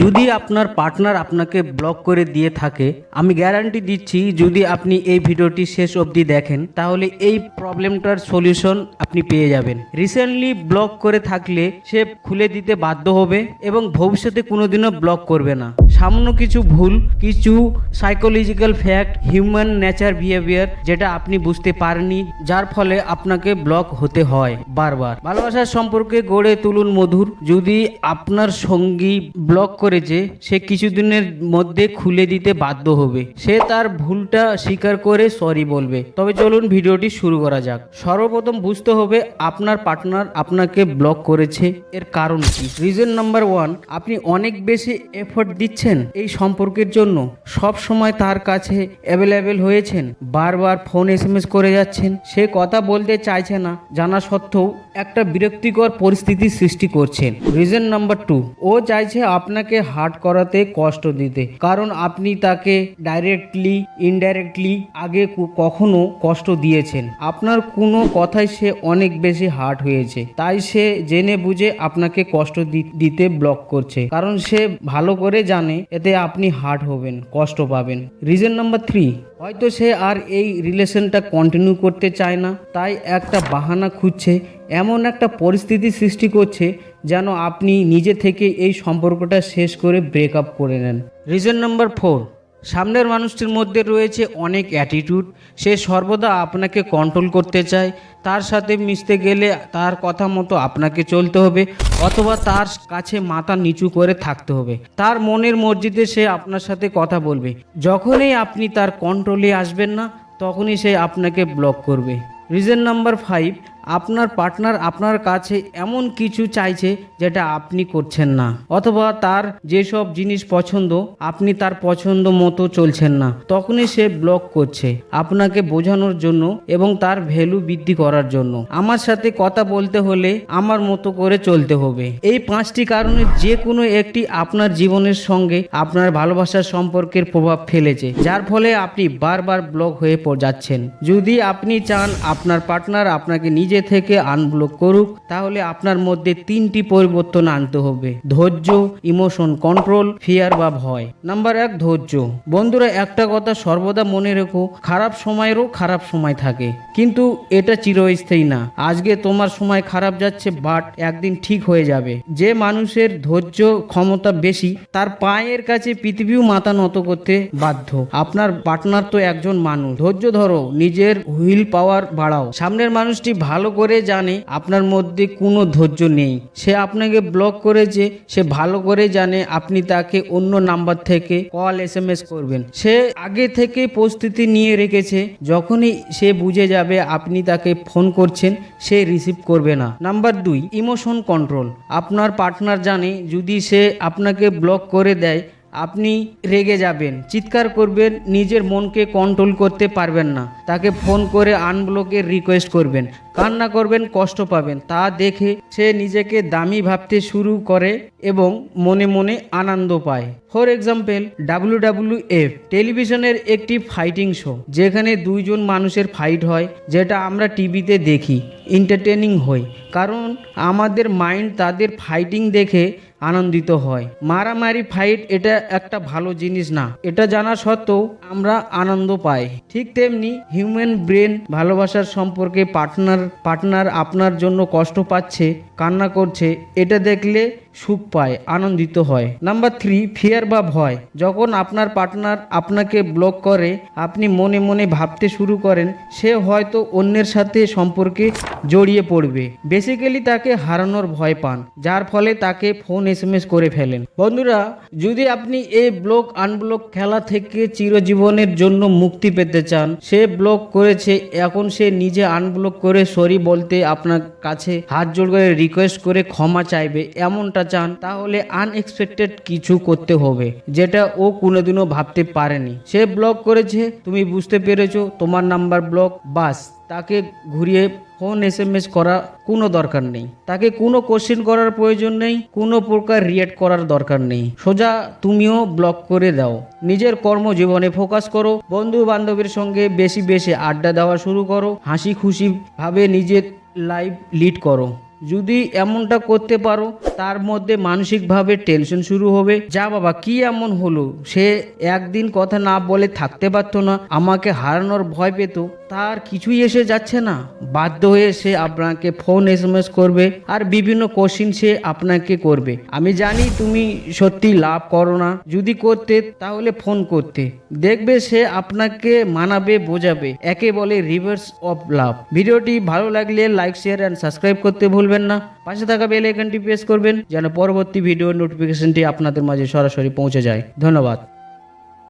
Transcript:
যদি আপনার পার্টনার আপনাকে ব্লক করে দিয়ে থাকে, আমি গ্যারান্টি দিচ্ছি যদি আপনি এই ভিডিওটি শেষ অবধি দেখেন, তাহলে এই প্রবলেমটার সলিউশন আপনি পেয়ে যাবেন। রিসেন্টলি ব্লক করে থাকলে সে খুলে দিতে বাধ্য হবে এবং ভবিষ্যতে কোনোদিনও ব্লক করবে না। সামান্য কিছু ভুল, কিছু psychological fact human nature behaviour যেটা আপনি বুঝতে পারেননি, যার ফলে আপনাকে ব্লক হতে হয় বারবার। ভালোবাসার সম্পর্কে গড়ে তুলুন মধুর। যদি আপনার সঙ্গী ব্লক করেছে, সে কিছুদিনের মধ্যে খুলে দিতে বাধ্য হবে। সে তার ভুলটা স্বীকার করে সরি বলবে। তবে চলুন ভিডিওটি শুরু করা যাক। সর্বপ্রথম বুঝতে হবে আপনার পার্টনার আপনাকে ব্লক করেছে। এর কারণ কি? রিজন নাম্বার ওয়ান আপনি অনেক বেশি এফোর্ট দিচ্ছেন এই সম্পর্কের জন্য সব সময় তার কাছে অ্যাভেলেবেল হয়েছেন। বারবার ফোন এস করে যাচ্ছেন। সে কথা বলতে চাইছে না। জানা সত্ত্বেও একটা বিরক্তিকর পরিস্থিতি সৃষ্টি করছেন। রিজন নাম্বার টু ও চাইছে আপনাকে হার্ট করাতে কষ্ট দিতে। কারণ আপনি তাকে ডাইরেক্টলি ইনডাইরেক্টলি আগে কখনো কষ্ট দিয়েছেন। আপনার কোনো কথাই সে অনেক বেশি হার্ট হয়েছে। তাই সে জেনে বুঝে আপনাকে কষ্ট দিতে ব্লক করছে। কারণ সে ভালো করে জানে এতে আপনি হার্ট হবেন, কষ্ট পাবেন। রিজন নাম্বার থ্রি হয়তো সে আর এই রিলেশনটা কন্টিনিউ করতে চায় না, তাই একটা বাহানা খুঁজছে, এমন একটা পরিস্থিতি সৃষ্টি করছে যেন আপনি নিজে থেকে এই সম্পর্কটা শেষ করে ব্রেকআপ করে নেন। রিজন নাম্বার ফোর সামনের মানুষটির মধ্যে রয়েছে অনেক অ্যাটিটিউড সে সর্বদা আপনাকে কন্ট্রোল করতে চায়। তার সাথে মিশতে গেলে তার কথা মতো আপনাকে চলতে হবে অথবা তার কাছে মাথা নিচু করে থাকতে হবে। তার মনের মসজিদে সে আপনার সাথে কথা বলবে। যখনই আপনি তার কন্ট্রোলে আসবেন না, তখনই সে আপনাকে ব্লক করবে। রিজন নাম্বার ফাইভ আপনার পার্টনার আপনার কাছে এমন কিছু চাইছে যেটা আপনি করছেন না। অথবা তার যেসব জিনিস পছন্দ, আপনি তার পছন্দ মতো চলছেন না। তখনই সে ব্লক করছে আপনাকে বোঝানোর জন্য এবং তার ভ্যালু বৃদ্ধি করার জন্য। আমার সাথে কথা বলতে হলে আমার মতো করে চলতে হবে। এই পাঁচটি কারণে যে কোনো একটি আপনার জীবনের সঙ্গে আপনার ভালোবাসার সম্পর্কের প্রভাব ফেলেছে, যার ফলে আপনি বারবার ব্লক হয়ে যাচ্ছেন। যদি আপনি চান আপনার পার্টনার আপনাকে নিজে থেকে আনব্লক করুক, তাহলে আপনার মধ্যে তিনটি পরিবর্তন আনতে হবে। ধৈর্য ইমোশন কন্ট্রোল ফিয়ার বা ভয়। নাম্বার এক, ধৈর্য। বন্ধুরা, একটা কথা সর্বদা মনে রেখো, খারাপ সময়েরও খারাপ সময় থাকে। কিন্তু এটা চিরস্থায়ী না। আজকে তোমার সময় খারাপ যাচ্ছে বাট একদিন ঠিক হয়ে যাবে। যে মানুষের ধৈর্য ক্ষমতা বেশি, তার পায়ের কাছে পৃথিবীও মাথা নত করতে বাধ্য। আপনার পার্টনার তো একজন মানুষ। ধৈর্য ধরো, নিজের হুইল পাওয়ার বাড়াও। সামনের মানুষটি ভালো করে জানে আপনার মধ্যে কোনো ধৈর্য নেই। সে আপনাকে ব্লক করেছে সে ভালো করে জানে, আপনি তাকে অন্য নাম্বার থেকে কল এস এম এস করবেন। সে আগে থেকে প্রস্তুতি নিয়ে রেখেছে, যখনই সে বুঝে যাবে আপনি তাকে ফোন করছেন, সে রিসিভ করবে না। নাম্বার দুই ইমোশন কন্ট্রোল আপনার পার্টনার জানে, যদি সে আপনাকে ব্লক করে দেয়, আপনি রেগে যাবেন, চিৎকার করবেন, নিজের মনকে কন্ট্রোল করতে পারবেন না। তাকে ফোন করে আনব্লকের রিকোয়েস্ট করবেন। কান্না করবেন, কষ্ট পাবেন। তা দেখে সে নিজেকে দামি ভাবতে শুরু করে এবং মনে মনে আনন্দ পায়। For example W W F টেলিভিশনের একটি ফাইটিং শো, যেখানে দুইজন মানুষের ফাইট হয়, যেটা আমরা টিভিতে দেখি এন্টারটেনিং হই কারণ আমাদের মাইন্ড তাদের ফাইটিং দেখে আনন্দিত হয়। মারামারি ফাইট এটা একটা ভালো জিনিস না, এটা জানা সত্ত্বেও আমরা আনন্দ পাই। ঠিক তেমনি হিউম্যান ব্রেন ভালোবাসার সম্পর্কে পার্টনার পার্টনার আপনার জন্য কষ্ট পাচ্ছে কান্না করছে এটা দেখলে সুখ পায়, আনন্দিত হয়। নাম্বার থ্রি ফিয়ার বা ভয়। যখন আপনার পার্টনার আপনাকে ব্লক করে, আপনি মনে মনে ভাবতে শুরু করেন, সে হয়তো অন্যের সাথে সম্পর্কে জড়িয়ে পড়বে। বেসিক্যালি তাকে হারানোর ভয় পান, যার ফলে তাকে ফোন এস এম এস করে ফেলেন। বন্ধুরা, যদি আপনি এই ব্লক আনব্লক খেলা থেকে চিরজীবনের জন্য মুক্তি পেতে চান, সে ব্লক করেছে, এখন সে নিজে আনব্লক করে সরি বলতে আপনার কাছে হাত জোড় করে রিকোয়েস্ট করে ক্ষমা চাইবে, এমনটা চান তাহলে আনএক্সপেক্টেড কিছু করতে হবে, যেটা ও কোনোদিনও ভাবতে পারেনি। সে ব্লক করেছে, তুমি বুঝতে পেরেছ, তোমার নাম্বার ব্লক বাস। তাকে ঘুরিয়ে ফোন এস এম এস করা কোনো দরকার নেই। তাকে কোনো কোশ্চেন করার প্রয়োজন নেই, কোনো প্রকার রিয়েক্ট করার দরকার নেই। সোজা তুমিও ব্লক করে দাও। নিজের কর্মজীবনে ফোকাস করো। বন্ধু বান্ধবের সঙ্গে বেশি বেশি আড্ডা দেওয়া শুরু করো। হাসি খুশি ভাবে নিজের লাইফ লিড করো। যদি এমনটা করতে পারো, তার মধ্যে মানসিকভাবে টেনশন শুরু হবে। যা বাবা, কি এমন হলো? সে একদিন কথা না বলে থাকতে পারতো না, আমাকে হারানোর ভয় পেত। তার কিছুই এসে যাচ্ছে না। বাধ্য হয়ে সে আপনাকে ফোন এস এম এস করবে আর বিভিন্ন কোশ্চিন সে আপনাকে করবে। আমি জানি তুমি সত্যি লাভ করো না। যদি করতে, তাহলে ফোন করতে। দেখবে সে আপনাকে মানাবে, বোঝাবে। একে বলে রিভার্স অফ লাভ ভিডিওটি ভালো লাগলে লাইক শেয়ার অ্যান্ড সাবস্ক্রাইব করতে ভুলবেন না। পাশে থাকা বেল আইকনটি প্রেস করবেন, যেন পরবর্তী ভিডিও নোটিফিকেশনটি আপনাদের মাঝে সরাসরি পৌঁছে যায়। ধন্যবাদ।